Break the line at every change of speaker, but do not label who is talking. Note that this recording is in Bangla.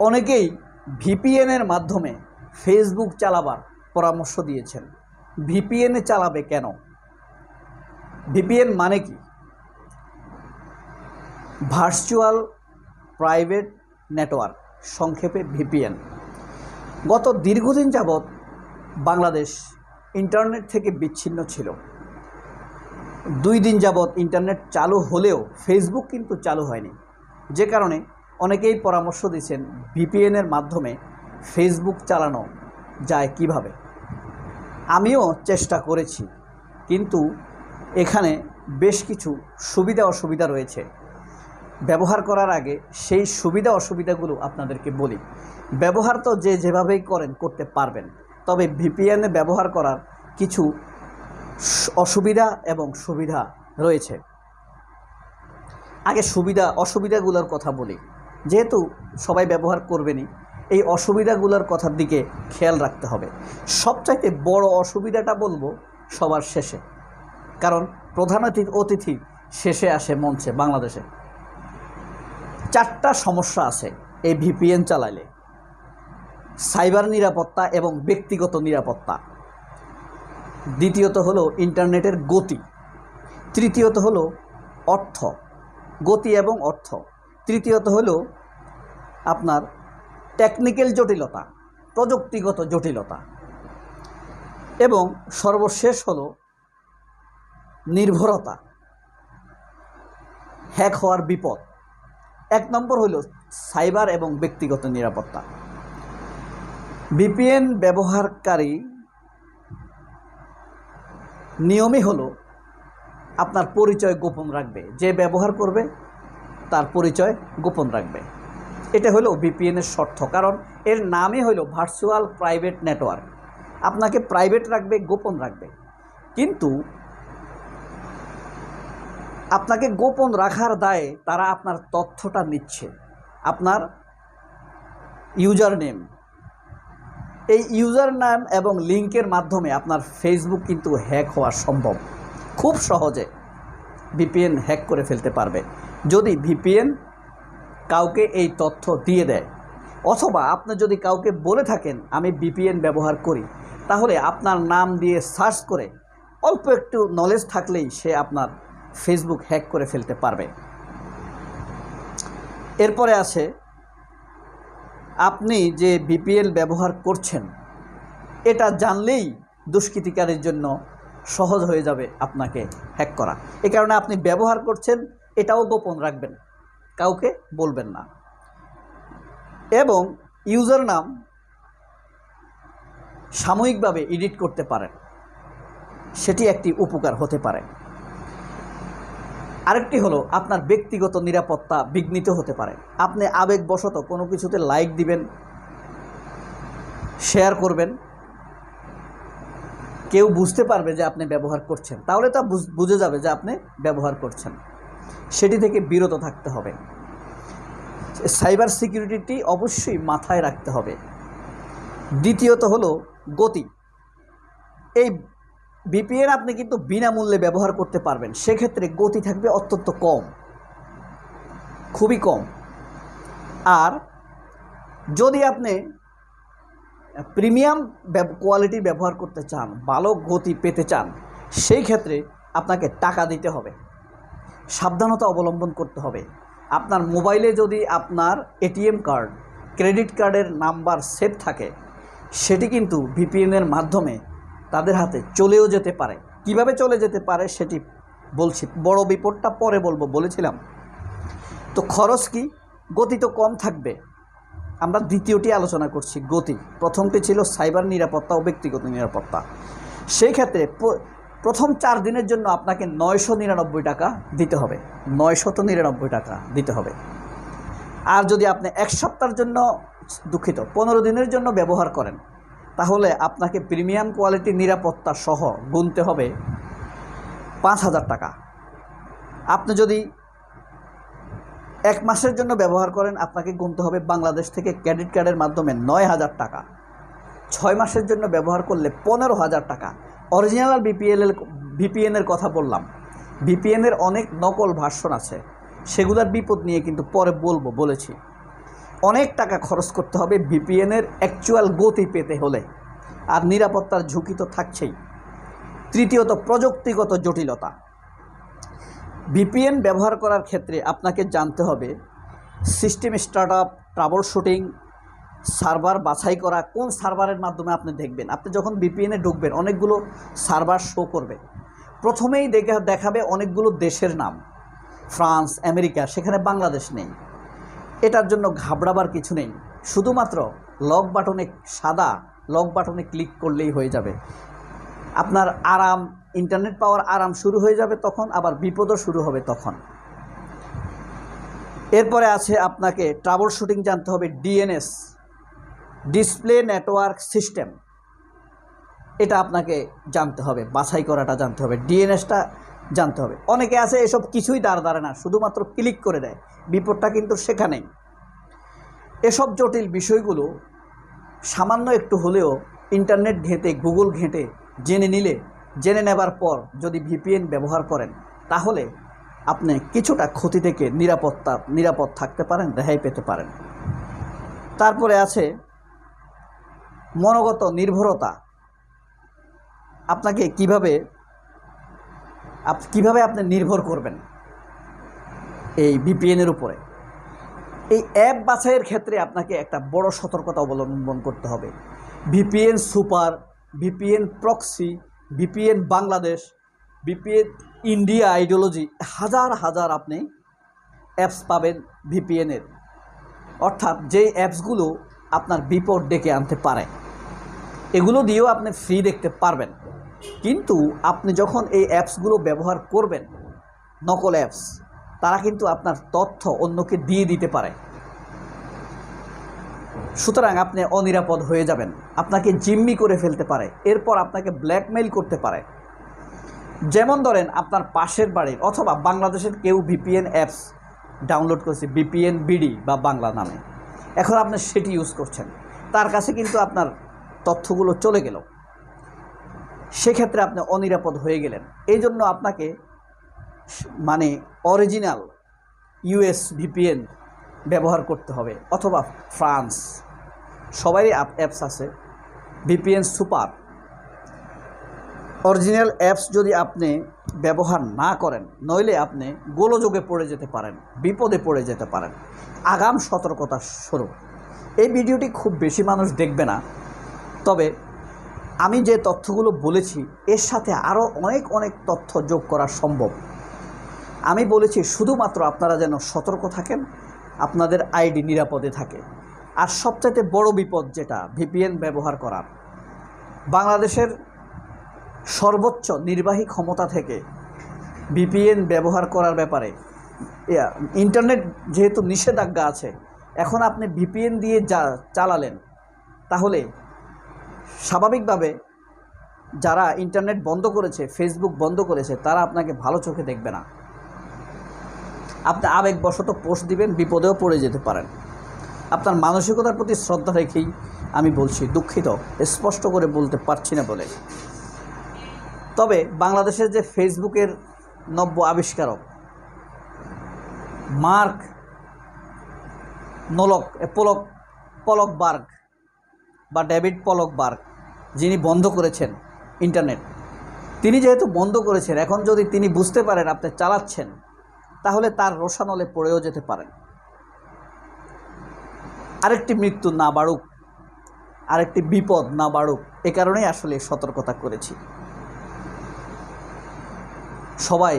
অনেকেই ভিপিএনের মাধ্যমে ফেসবুক চালাবার পরামর্শ দিয়েছেন। ভিপিএনে চালাবে কেন? ভিপিএন মানে কি? ভার্চুয়াল প্রাইভেট নেটওয়ার্ক, সংক্ষেপে ভিপিএন। গত দীর্ঘদিন যাবৎ বাংলাদেশ ইন্টারনেট থেকে বিচ্ছিন্ন ছিল। দুই দিন যাবৎ ইন্টারনেট চালু হলেও ফেসবুক কিন্তু চালু হয়নি। যে কারণে অনেকেই পরামর্শ দিচ্ছেন ভিপিএনের মাধ্যমে ফেসবুক চালানো যায় কীভাবে। আমিও চেষ্টা করেছি, কিন্তু এখানে বেশ কিছু সুবিধা অসুবিধা রয়েছে। ব্যবহার করার আগে সেই সুবিধা অসুবিধাগুলো আপনাদেরকে বলি। ব্যবহার তো যে যেভাবেই করেন, করতে পারবেন। তবে ভিপিএনে ব্যবহার করার কিছু অসুবিধা এবং সুবিধা রয়েছে। আগে সুবিধা, অসুবিধাগুলোর কথা বলি। যেহেতু সবাই ব্যবহার করবেনই, এই অসুবিধাগুলোর কথার দিকে খেয়াল রাখতে হবে। সবচাইতে বড় অসুবিধাটা বলব সবার শেষে। কারণ প্রধান অতিথি শেষে আসে মঞ্চে, বাংলাদেশে। চারটা সমস্যা আছে এই ভিপিএন চালাইলে। সাইবার নিরাপত্তা এবং ব্যক্তিগত নিরাপত্তা। দ্বিতীয়ত হলো ইন্টারনেটের গতি। তৃতীয়ত হলো অর্থ। গতি এবং অর্থ। তৃতীয়ত হলো আপনার টেকনিক্যাল জটিলতা, প্রযুক্তিগত জটিলতা এবং সর্বশেষ হলো নির্ভরতা, হ্যাক হওয়ার বিপদ। এক নম্বর হলো সাইবার এবং ব্যক্তিগত নিরাপত্তা। বিপিএন ব্যবহারকারী নিয়মই হলো আপনার পরিচয় গোপন রাখবে, যে ব্যবহার করবে তার পরিচয় গোপন রাখবে। এটা হলো ভিপিএনের শর্ত, কারণ এর নামই হলো ভার্চুয়াল প্রাইভেট নেটওয়ার্ক আপনাকে প্রাইভেট রাখবে, গোপন রাখবে। কিন্তু আপনাকে গোপন রাখার দায়ে তারা আপনার তথ্যটা নিচ্ছে। আপনার ইউজার নেম এই ইউজার নাম এবং লিঙ্কের মাধ্যমে আপনার ফেসবুক কিন্তু হ্যাক হওয়া সম্ভব। খুব সহজে ভিপিএন হ্যাক করে ফেলতে পারবে। যদি ভিপিএন কাউকে এই তথ্য দিয়ে দেয়, অথবা আপনি যদি কাউকে বলে থাকেন, আমি ভিপিএন ব্যবহার করি, তাহলে আপনার নাম দিয়ে সার্চ করে অল্প একটু নলেজ থাকলেই সে আপনার ফেসবুক হ্যাক করে ফেলতে পারবে। এরপরে আছে, আপনি যে ভিপিএল ব্যবহার করছেন, এটা জানলেই দুষ্কৃতিকারীর জন্য সহজ হয়ে যাবে আপনাকে হ্যাক করা। এ কারণে আপনি ব্যবহার করছেন এটাও গোপন রাখবেন, কাউকে বলবেন না। এবং ইউজার নাম সাময়িকভাবে এডিট করতে পারেন, সেটি একটি উপকার হতে পারে। আরেকটি হলো, আপনার ব্যক্তিগত নিরাপত্তা বিঘ্নিত হতে পারে। আপনি আবেগবশত কোনো কিছুতে লাইক দিবেন শেয়ার করবেন, কেউ বুঝতে পারবে যে আপনি ব্যবহার করছেন। তাহলে তা বুঝ- যাবে যে আপনি ব্যবহার করছেন। সেটি থেকে বিরত থাকতে হবে। সাইবার সিকিউরিটি অবশ্যই মাথায় রাখতে হবে। দ্বিতীয়ত হলো গতি। এই ভিপিএন আপনি কিন্তু বিনামূল্যে ব্যবহার করতে পারবেন। সেক্ষেত্রে গতি থাকবে অত্যন্ত কম। খুবই কম। আর যদি আপনি প্রিমিয়াম কোয়ালিটি ব্যবহার করতে চান, ভালো গতি পেতে চান, সেই ক্ষেত্রে আপনাকে টাকা দিতে হবে। সাবধানতা অবলম্বন করতে হবে। আপনার মোবাইলে যদি আপনার এটিএম কার্ড, ক্রেডিট কার্ডের নাম্বার সেভ থাকে, সেটি কিন্তু ভিপিএনের মাধ্যমে তাদের হাতে চলেও যেতে পারে। কীভাবে চলে যেতে পারে সেটি বলছি, বড় বিপদটা পরে বলব, বলেছিলাম। তো খরচ কি? গতি তো কম থাকবে। আমরা দ্বিতীয়টি আলোচনা করছি, গতি। প্রথমটি ছিল সাইবার নিরাপত্তা ও ব্যক্তিগত নিরাপত্তা। সেই ক্ষেত্রে প্রথম চার দিনের জন্য আপনাকে নয়শো নিরানব্বই টাকা দিতে হবে। নয়শত নিরানব্বই টাকা দিতে হবে। আর যদি আপনি এক সপ্তাহের জন্য দুঃখিত, পনেরো দিনের জন্য ব্যবহার করেন, তাহলে আপনাকে প্রিমিয়াম কোয়ালিটি নিরাপত্তা সহ গুনতে হবে পাঁচ হাজার টাকা। আপনি যদি এক মাসের জন্য ব্যবহার করেন, আপনাকে গুনতে হবে বাংলাদেশ থেকে ক্রেডিট কার্ডের মাধ্যমে নয় হাজার টাকা। ছয় মাসের জন্য ব্যবহার করলে পনেরো হাজার টাকা। অরিজিনাল আর বিপিএল ভিপিএনের কথা বললাম। ভিপিএনের অনেক নকল ভার্সন আছে। সেগুলোর বিপদ নিয়ে কিন্তু পরে বলব, বলেছি। অনেক টাকা খরচ করতে হবে ভিপিএনের অ্যাকচুয়াল গতি পেতে হলে। আর নিরাপত্তার ঝুঁকি তো থাকছেই। তৃতীয়ত, প্রযুক্তিগত জটিলতা। ভিপিএন ব্যবহার করার ক্ষেত্রে আপনাকে জানতে হবে system start up troubleshooting server বাছাই করা, কোন সার্ভারের মাধ্যমে আপনি দেখবেন? আপনি যখন বিপিএনে ঢুকবেন, অনেকগুলো সার্ভার শো করবে। প্রথমেই দেখে, দেখাবে অনেকগুলো দেশের নাম। ফ্রান্স, আমেরিকা, সেখানে বাংলাদেশ নেই। এটার জন্য ঘাবড়াবার কিছু নেই। শুধুমাত্র লক বাটনে সাদা লক বাটনে ক্লিক করলেই হয়ে যাবে। আপনার আরাম ইন্টারনেট পাওয়ার আরাম শুরু হয়ে যাবে তখন, আবার বিপদও শুরু হবে তখন। এরপরে আছে আপনাকে ট্রাবল শুটিং জানতে হবে ডিএনএস ডিসপ্লে নেটওয়ার্ক সিস্টেম। এটা আপনাকে জানতে হবে, বাছাই করাটা জানতে হবে, ডিএনএসটা জানতে হবে। অনেকে আছে এসব কিছুই দাঁড় দাঁড়ে না, শুধুমাত্র ক্লিক করে দেয়। বিপদটা কিন্তু সেখানেই। এসব জটিল বিষয়গুলো সামান্য একটু হলেও ইন্টারনেট ঘেঁটে, গুগল ঘেঁটে জেনে নিলে, জেনে নেবার পর যদি ভিপিএন ব্যবহার করেন, তাহলে আপনি কিছুটা ক্ষতি থেকে নিরাপত্তা, নিরাপদ থাকতে পারেন, রেহাই পেতে পারেন। তারপরে আছে মনোগত, নির্ভরতা। আপনাকে কীভাবে কীভাবে আপনি নির্ভর করবেন এই ভিপিএনের উপরে? এই অ্যাপ বাছাইয়ের ক্ষেত্রে আপনাকে একটা বড় সতর্কতা অবলম্বন করতে হবে। VPN super VPN proxy VPN Bangladesh VPN India ideology, হাজার হাজার আপনি অ্যাপস পাবেন ভিপিএনের অর্থাৎ যেই অ্যাপসগুলো আপনার বিপদ ডেকে আনতে পারে। এগুলো দিয়েও আপনি ফ্রি দেখতে পারবেন। কিন্তু আপনি যখন এই অ্যাপসগুলো ব্যবহার করবেন, নকল অ্যাপস তারা কিন্তু আপনার তথ্য অন্যকে দিয়ে দিতে পারে। সুতরাং আপনি অনিরাপদ হয়ে যাবেন। আপনাকে জিম্মি করে ফেলতে পারে। এরপর আপনাকে ব্ল্যাকমেইল করতে পারে। যেমন ধরেন, আপনার পাশের বাড়ির অথবা বাংলাদেশের কেউ ভিপিএন অ্যাপস ডাউনলোড করেছে ভিপিএন বিডি বা বাংলা নামে। এখন আপনি সেটি ইউজ করছেন। তার কাছে কিন্তু আপনার তথ্যগুলো চলে গেল। সেক্ষেত্রে আপনি অনিরাপদ হয়ে গেলেন। এই জন্য আপনাকে মানে অরিজিনাল ইউএস ভিপিএন ব্যবহার করতে হবে অথবা ফ্রান্স। সবারই অ্যাপস আছে। VPN super. অরিজিনাল অ্যাপস যদি আপনি ব্যবহার না করেন, নইলে আপনি গোলযোগে পড়ে যেতে পারেন, বিপদে পড়ে যেতে পারেন। আগাম সতর্কতা স্বরূপ। এই ভিডিওটি খুব বেশি মানুষ দেখবে না। তবে আমি যে তথ্যগুলো বলেছি, এর সাথে আরও অনেক অনেক তথ্য যোগ করা সম্ভব। আমি বলেছি শুধুমাত্র আপনারা যেন সতর্ক থাকেন, আপনাদের আইডি নিরাপদে থাকে। আর সবচাইতে বড় বিপদ যেটা, ভিপিএন ব্যবহার করার বাংলাদেশের সর্বোচ্চ নির্বাহী ক্ষমতা থেকে ভিপিএন ব্যবহার করার ব্যাপারে ইন্টারনেট যেহেতু নিষেধাজ্ঞা আছে, এখন আপনি ভিপিএন দিয়ে যা চালালেন, তাহলে স্বাভাবিকভাবে যারা ইন্টারনেট বন্ধ করেছে ফেসবুক বন্ধ করেছে, তারা আপনাকে ভালো চোখে দেখবে না। আপনি আবেগবশত পোস্ট দিবেন, বিপদেও পড়ে যেতে পারেন। আপনার মানসিকতার প্রতি শ্রদ্ধা রেখেই আমি বলছি, দুঃখিত, স্পষ্ট করে বলতে পারছি না বলে। তবে বাংলাদেশের যে ফেসবুকের নব্য আবিষ্কারক, মার্ক নোলক পলক পলক বার্গ বা ডেভিড পলক বার্গ যিনি বন্ধ করেছেন ইন্টারনেট তিনি যেহেতু বন্ধ করেছেন, এখন যদি তিনি বুঝতে পারেন, আপনি চালাচ্ছেন, তাহলে তার রোশানলে পড়েও যেতে পারেন। আরেকটি মৃত্যু না বাড়ুক, আরেকটি বিপদ না বাড়ুক, এ কারণেই আসলে সতর্কতা করেছি। সবাই